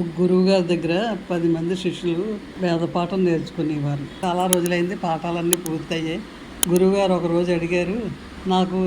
ఒక గురువు గారి దగ్గర పది మంది శిష్యులు వేద పాఠం నేర్చుకునేవారు. చాలా రోజులైంది పాఠాలన్నీ పూర్తయ్యాయి. గురువుగారు ఒకరోజు అడిగారు నాకు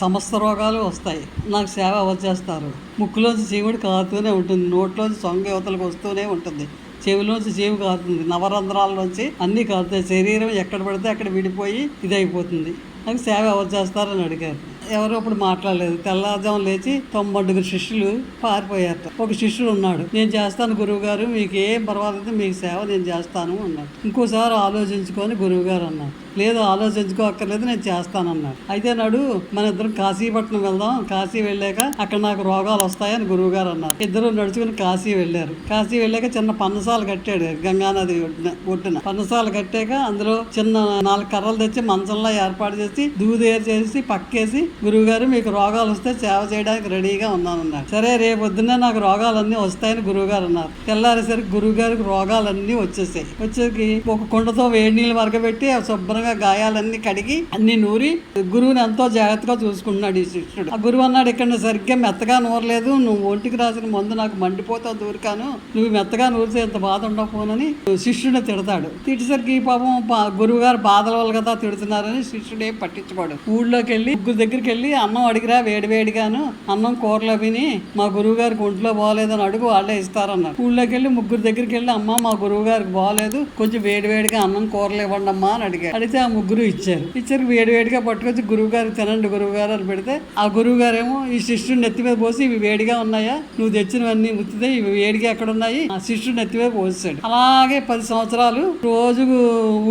సమస్త రోగాలు వస్తాయి నాకు సేవ వచ్చేస్తారు చేస్తారు? ముక్కులోంచి జీవుడు కారుతూనే ఉంటుంది నోట్లోంచి సొంగ యువతలకు వస్తూనే ఉంటుంది చెవిలోంచి చెవి కారుతుంది నవరంధ్రాల్లోంచి అన్నీ కారుతాయి శరీరం ఎక్కడ పడితే అక్కడ విడిపోయి ఇది అయిపోతుంది నాకు సేవ వచ్చేస్తారని అడిగారు. ఎవరు అప్పుడు మాట్లాడలేదు. తెల్లారుజాము లేచి తొమ్మిదిగురు శిష్యులు పారిపోయారట. ఒక శిష్యుడు ఉన్నాడు. నేను చేస్తాను గురువు గారు మీకు ఏం పర్వాలేదు మీకు సేవ నేను చేస్తాను అన్నాడు. ఇంకోసారి ఆలోచించుకొని గురువు గారు అన్నాడు లేదు ఆలోచించుకోక్కర్లేదు నేను చేస్తాను అన్నాడు. అయితే నాడు మన ఇద్దరం కాశీపట్నం వెళ్దాం. కాశీ వెళ్ళాక అక్కడ నాకు రోగాలు వస్తాయని గురువు గారు అన్నారు. ఇద్దరు నడుచుకుని కాశీ వెళ్ళారు. కాశీ వెళ్ళాక చిన్న పన్నసాలు కట్టాడు గంగానది ఒడ్డున ఒడ్డున. పన్నసాలు కట్టాక అందులో చిన్న నాలుగు కర్రలు తెచ్చి మంచంలో ఏర్పాటు చేసి దూదేరు చేసి పక్కేసి గురువుగారు మీకు రోగాలు వస్తే సేవ చేయడానికి రెడీగా ఉన్నాను సరే రేపు నాకు రోగాలన్నీ వస్తాయని గురువుగారు అన్నారు. తెల్లారేసరికి గురువుగారికి రోగాలన్నీ వచ్చేసాయి. వచ్చేసి ఒక కుండతో వేడి నీళ్ళు మరగబెట్టి శుభ్రంగా గాయాలన్నీ కడిగి అన్ని నూరి గురువుని ఎంతో జాగ్రత్తగా చూసుకుంటున్నాడు ఈ శిష్యుడు. ఆ గురువు అన్నాడు ఇక్కడ సరిగ్గా మెత్తగా నూరలేదు. నువ్వు ఒంటికి రాసిన మందు నాకు మండిపోతావు దూరికాను. నువ్వు మెత్తగా నూరితే ఎంత బాధ ఉండకపోనని శిష్యుడిని తిడతాడు. తిట్టేసరికి ఈ పాపం పా- గురువు గారు బాధల వల్ల కదా తిడుతున్నారని శిష్యుడే పట్టించుకోడు. ఊళ్ళోకి వెళ్ళి ముగ్గురు దగ్గరికి వెళ్ళి అన్నం అడిగిరా వేడి వేడిగాను. అన్నం కూరలో విని మా గురువు గారికి ఒంట్లో బాగోలేదని అడుగు వాళ్ళే ఇస్తారన్నారు. ఊళ్ళోకి వెళ్ళి ముగ్గురు దగ్గరికి వెళ్ళి అమ్మ మా గురువు గారికి బాగోలేదు. కొంచెం వేడివేడిగా అన్నం కూరలు ఇవ్వండి అమ్మా అని అడిగారు. అడిగితే ఆ ముగ్గురు ఇచ్చారు. ఇచ్చారు వేడి వేడిగా పట్టుకొచ్చి గురువు గారికి తినండి గురువు గారు అని పెడితే ఆ గురువు గారేమో ఈ శిష్యుడు నెత్తి మీద పోసి ఇవి వేడిగా ఉన్నాయా? నువ్వు తెచ్చినవన్నీ ఉత్తితే ఇవి వేడిగా ఎక్కడ ఉన్నాయి ఆ శిష్యుడు నెత్తి మీద పోసాడు అలాగే పది సంవత్సరాలు రోజు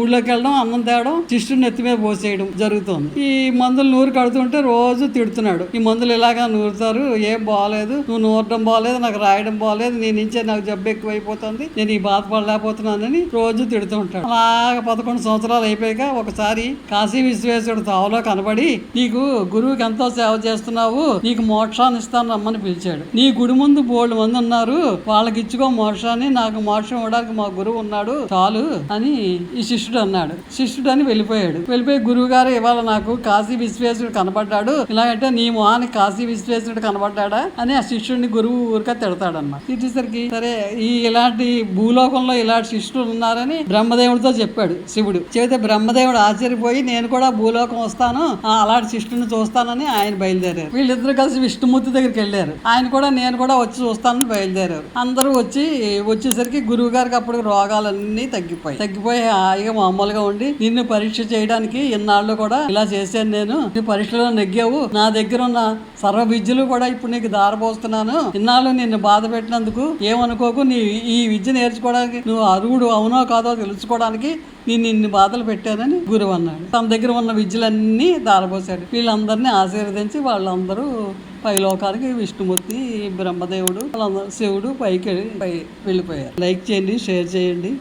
ఊళ్ళోకి వెళ్ళడం అన్నం తేవడం శిష్యుడు నెత్తి మీద పోసేయడం జరుగుతుంది. ఈ మందులు నూరు కడుతుంటే రోజు తిడుతున్నాడు. ఈ మందులు ఇలాగా నూరుతారు? ఏం బాగాలేదు నువ్వు నూరడం బాగాలేదు నాకు రాయడం బాగాలేదు నీ నుంచే నాకు జబ్బు ఎక్కువైపోతుంది నేను ఈ బాధపడలేకపోతున్నానని రోజు తిడుతూ ఉంటాడు. అలాగ పదకొండు సంవత్సరాలు అయిపోయాక ఒకసారి కాశీ విశ్వేశ్వరుడు తావలో కనబడి నీకు గురువుకి ఎంతో సేవ చేస్తున్నావు నీకు మోక్షాన్ని ఇస్తాను రమ్మని పిలిచాడు. నీ గుడి ముందు బోల్డ్ మంది ఉన్నారు వాళ్ళకి ఇచ్చుకో మోక్షాన్ని నాకు మోక్షం ఇవ్వడానికి మా గురువు ఉన్నాడు చాలు అని ఈ శిష్యుడు అన్నాడు. శిష్యుడు అని వెళ్ళిపోయాడు. వెళ్ళిపోయి గురువు గారు ఇవాళ నాకు కాశీ విశ్వేశ్వరుడు కనబడ్డాడు ఇలాగంటే నీ మొహానికి కాశీ విశ్వేశ్వరుడు కనబడ్డాడా అని ఆ శిష్యుడిని గురువు ఊరిక తిడతాడనమాట తిట్టేసరికి సరే ఈ ఇలాంటి భూలోకంలో ఇలాంటి శిష్యులు ఉన్నారని బ్రహ్మదేవుడితో చెప్పాడు శివుడు. చెబితే బ్రహ్మదేవుడు ఆశ్చర్యపోయి నేను కూడా భూలోకం వస్తాను. ఆ, అలాంటి శిష్యుడిని చూస్తానని ఆయన బయలుదేరారు. వీళ్ళిద్దరు కలిసి విష్ణుమూర్తి దగ్గరికి వెళ్ళారు. ఆయన కూడా నేను కూడా వచ్చి చూస్తానని బయలుదేరారు. అందరూ వచ్చి వచ్చేసరికి గురువు గారికి అప్పుడు రోగాలన్నీ తగ్గిపోయి తగ్గిపోయి హాయిగా మామూలుగా ఉండి నిన్ను పరీక్ష చేయడానికి ఇన్నాళ్ళు కూడా ఇలా చేశాను నేను. పరీక్షలో నెగ్గావు. నా దగ్గర ఉన్న సర్వ విద్యలు కూడా ఇప్పుడు నీకు దారబోస్తున్నాను. ఇన్నాళ్ళు నిన్ను బాధ పెట్టినందుకు ఏమనుకోకు. నీ ఈ విద్య నేర్చుకోవడానికి నువ్వు అరుగుడు అవునో కాదో తెలుసుకోవడానికి నేను ఇన్ని బాధలు పెట్టానని గురువు అన్నాడు. తన దగ్గర ఉన్న విద్యలన్నీ దారబోసాడు. వీళ్ళందరినీ ఆశీర్వదించి వాళ్ళందరూ పై లోకానికి విష్ణుమూర్తి బ్రహ్మదేవుడు వాళ్ళందరూ శివుడు పైకి పై వెళ్ళిపోయారు. లైక్ చేయండి షేర్ చేయండి.